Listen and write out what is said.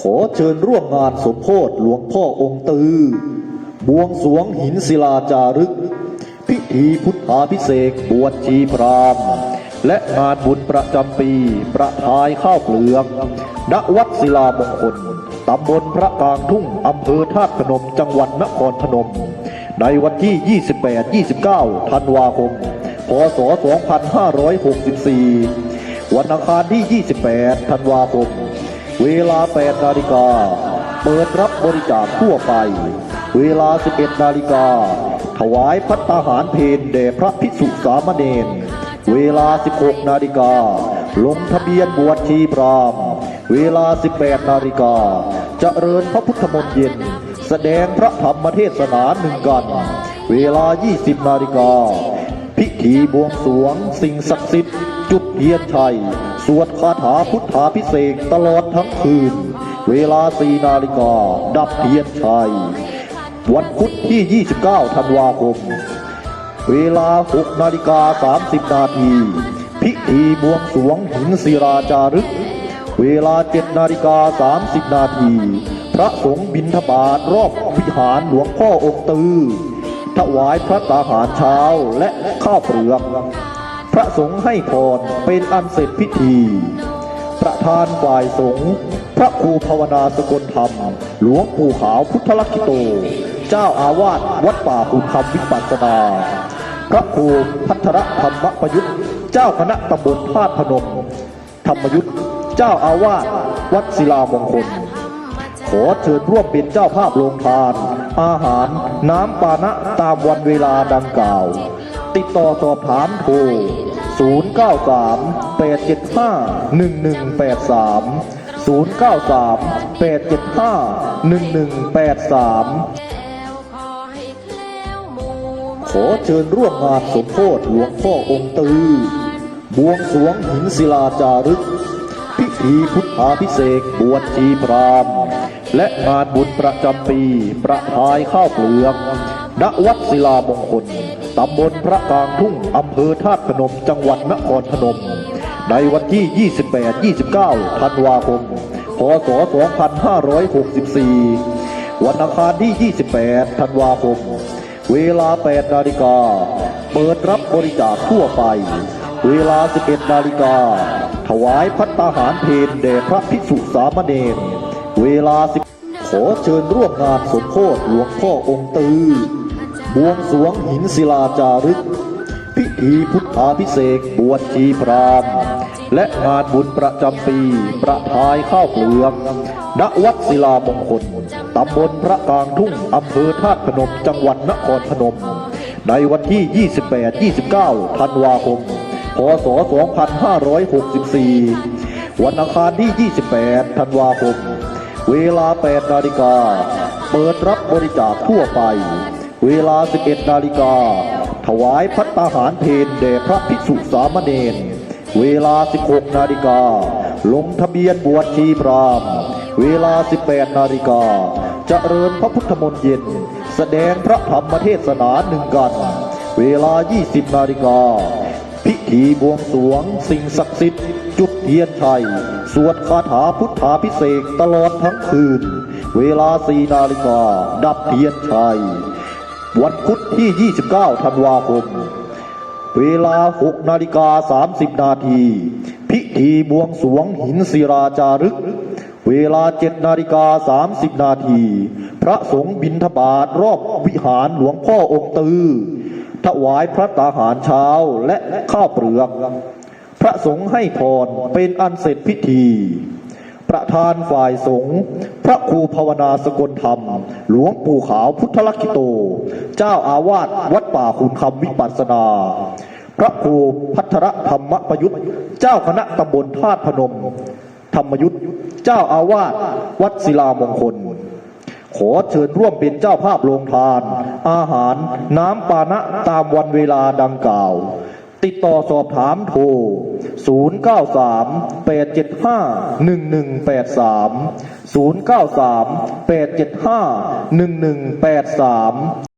ขอเชิญร่วมงานสมโพธิหลวงพ่อองค์ตือบวงสรวงหินศิลาจารึก พิธีพุทธาพิเศษบวชชีพรามและงานบุญประจำปี ประทายข้าวเปลือกณวัดศิลามงคลตำบลพระกลางทุ่งอำเภอธาตุพนมจังหวัดนครพนม ในวันที่ 28-29 ธันวาคม พศ 2564 วันอังคารที่ 28 ธันวาคม เวลา 8 นาฬิกา เปิดรับบริจาคทั่วไป เวลา 11 นาฬิกา ถวายพัตตาหารเพนแด่พระภิกษุสามเณร เวลา 16 นาฬิกา ลงทะเบียนบวชชีพราม เวลา 18 นาฬิกาจเจริญพระพุทธมนต์เย็น แสดงพระธรรมเทศนาหนึ่งกัน เวลา 20 นาฬิกา พิธีบวงสวง สิ่งศักดิ์สิทธิ์ จุดเทียนชัย สวดคาถาพุทธาพิเศษตลอดทั้งคืน เวลา4นาฬิกา ดับเทียนชัย วันพุธที่ 29 ธันวาคม เวลา 6 นาฬิกา 30 นาที พิธีบวงสวงหินศิราจารึก เวลา 7 นาฬิกา 30 นาที พระสงฆ์บิณฑบาตรอบวิหารหลวงพ่อองค์ตือ ถวายพระตาหารเช้าและข้าวเปลือกพระสงฆ์ให้พรเป็นอันเสร็จพิธี ประธานฝ่ายสงฆ์พระครูภาวนาสกลธรรม หลวงปู่ขาวพุทธลักขิโต เจ้าอาวาสวัดป่าคุณคำวิปัสสนา พระครูพัทรธรรมประยุทธ์ เจ้าคณะตำบลธาตุพนม ธรรมยุทธ์เจ้าอาวาสวัดศิลามงคล ขอเชิญร่วมเป็นเจ้าภาพโรงทาน อาหาร น้ำปานะตามวันเวลาดังกล่าว ติดต่อสอบถามโทร 093 875 1183 093 875 1183แล้วขอให้แคล้วหมู่ขอเชิญร่วมงานสมโพธิหลวงพ่อองค์ตือบวงสวงหินศิลาจารึก พิธีพุทธาพิเศษกบวชชีพราม และงานบุญประจำปี ประทายข้าวเปลือก ณ วัดศิลามงคล ตำบลพระกลางทุ่ง อำเภอธาตุพนม จังหวัดนครพนม ในวันที่ 28-29 ธันวาคม พศ 2564 วันอังคารที่ 28 ธันวาคม เวลา 8 นาฬิกา เปิดรับบริจาคทั่วไป เวลา 11 นาฬิกา ถวายพัตตาหารเพนแด่พระภิกษุสามเณร เวลา10ขอเชิญร่วมงานสมโพธิหลวงพ่อองค์ตือบวงสรวงหินศิลาจารึก พิธีพุทธาพิเศษกบวชชีพรามและงานบุญประจำปี ประทายข้าวเปลือกณวัดศิลามงคลตำบลพระกลางทุ่งอำเภอธาตุพนมจังหวัดนครพนม ในวันที่ 28-29 ธันวาคม พศ 2564 วันอังคารที่ 28 ธันวาคม เวลา 8 นาฬิกา เปิดรับบริจาคทั่วไป เวลา 11 นาฬิกา ถวายพัตตาหารเพนแด่พระภิกษุสามเณร เวลา 16 นาฬิกา ลงทะเบียนบวชชีพรามเวลา 18 นาฬิกาจเจริญพระพุทธมนต์เย็น แสดงพระธรรมเทศนาหนึ่งกัน เวลา 20 นาฬิกา พิธีบวงสรวงสิ่งศักดิ์สิทธิ์จุดเทียนชัย สวดคาถาพุทธาพิเศษตลอดทั้งคืน เวลา4นาฬิกา ดับเทียนชัย วันพุธที่ 29 ธันวาคม เวลา 6 นาฬิกา 30 นาที พิธีบวงสรวงหินศิราจารึก เวลา 7 นาฬิกา 30 นาที พระสงฆ์บิณฑบาตรอบวิหารหลวงพ่อองค์ตือ ถวายพระตาหารเช้าและข้าวเปลือก พระสงฆ์ให้พรเป็นอันเสร็จพิธี ประธานฝ่ายสงฆ์พระครูภาวนาสกลธรรม หลวงปู่ขาวพุทธลักขิโต เจ้าอาวาสวัดป่าคุณคำวิปัสสนา พระครูพัทรธรรมประยุทธ์ เจ้าคณะตำบลธาตุพนม ธรรมยุทธ์ เจ้าอาวาสวัดศิลามงคล ขอเชิญร่วมเป็นเจ้าภาพโรงทาน อาหารน้ำปานะตามวันเวลาดังกล่าว ติดต่อสอบถามโทร 0938751183 0938751183